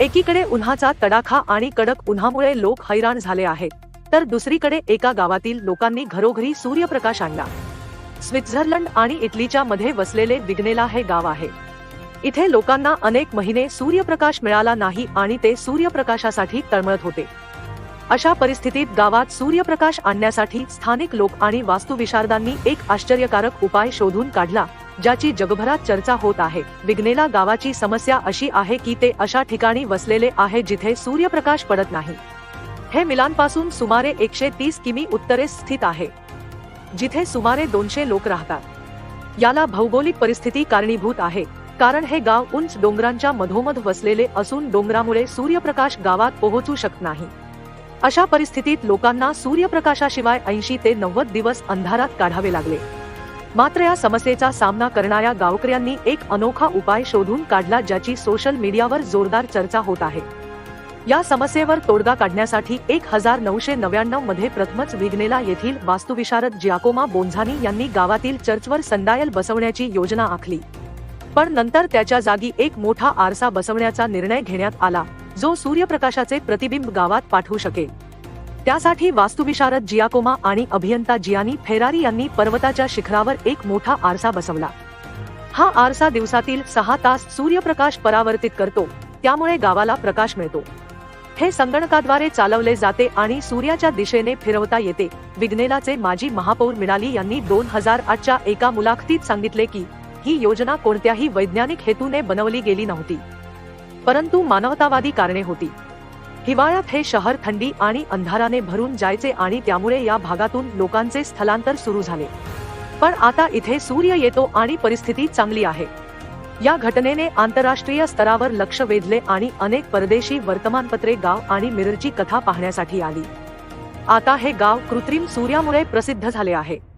एकीकडे उन्हाचा तडाखा आणि कडक उन्हामुळे लोक हैराण झाले आहेत तर दुसरीकडे एका गावातील लोकांनी घरोघरी सूर्यप्रकाश आणला. स्वित्झर्लंड आणि इटलीच्या मध्ये वसलेले विग्नेला हे गाव आहे. इथे लोकांना अनेक महिने सूर्यप्रकाश मिळाला नाही आणि ते सूर्यप्रकाशासाठी तळमळत होते. अशा परिस्थितीत गावात सूर्यप्रकाश आणण्यासाठी स्थानिक लोक आणि वास्तुविशारदांनी एक आश्चर्यकारक उपाय शोधून काढला ज्याची जगभरात चर्चा होत आहे. विग्नेला गावाची समस्या अशी आहे की ते अशा ठिकाणी वसलेले आहे जिथे सूर्यप्रकाश पडत नाही. हे मिलानपासून सुमारे एकशे तीस किमी उत्तरेस स्थित आहे. जिथे सुमारे दोनशे लोक राहतात. याला भौगोलिक परिस्थिती कारणीभूत आहे. कारण हे गाव उंच डोंगरांच्या मधोमध वसलेले असून डोंगरामुळे सूर्यप्रकाश गावात पोहोचू शकत नाही. अशा परिस्थितीत लोकांना सूर्यप्रकाशाशिवाय ऐंशी ते नव्वद दिवस अंधारात काढावे लागले. मात्र या समस्येचा सामना करणाऱ्या गावकऱ्यांनी एक अनोखा उपाय शोधून काढला ज्याची सोशल मीडियावर जोरदार चर्चा होत आहे. या समस्येवर तोडगा काढण्यासाठी एक हजार नऊशे नव्याण्णवमध्ये प्रथमच विघ्नेला येथील वास्तुविशारद जियाकोमा बोंझानी यांनी गावातील चर्चवर संडायल बसवण्याची योजना आखली. पण नंतर त्याच्या जागी एक मोठा आरसा बसवण्याचा निर्णय घेण्यात आला जो सूर्यप्रकाशाचे प्रतिबिंब गावात पाठवू शकेल. त्यासाठी वास्तुविशारद जियाकोमा आणि अभियंता जियानी फेरारी यांनी पर्वताच्या शिखरावर एक मोठा आरसा बसवला. हा आरसा दिवसातील सहा तास सूर्यप्रकाश परावर्तित करतो त्यामुळे गावाला प्रकाश मिळतो. हे संगणकाद्वारे चालवले जाते आणि सूर्याच्या दिशेने फिरवता येते विग्नेलाचे माजी महापौर मिणाली यांनी दोन हजार आठच्या एका मुलाखतीत सांगितले की ही योजना कोणत्याही वैज्ञानिक हेतूने बनवली गेली नव्हती. परंतु मानवतावादी कारणे होती. हिवाळ्यात हे शहर थंडी आणि अंधाराने भरून जायचे आणि त्यामुळे या भागातून लोकांचे स्थलांतर सुरू झाले. पण आता इथे सूर्य येतो आणि परिस्थिती चांगली आहे. या घटनेने आंतरराष्ट्रीय स्तरावर लक्ष वेधले आणि अनेक परदेशी वर्तमानपत्रे गाव आणि मिररची कथा पाहण्यासाठी आली. आता हे गाव कृत्रिम सूर्यामुळे प्रसिद्ध झाले आहे.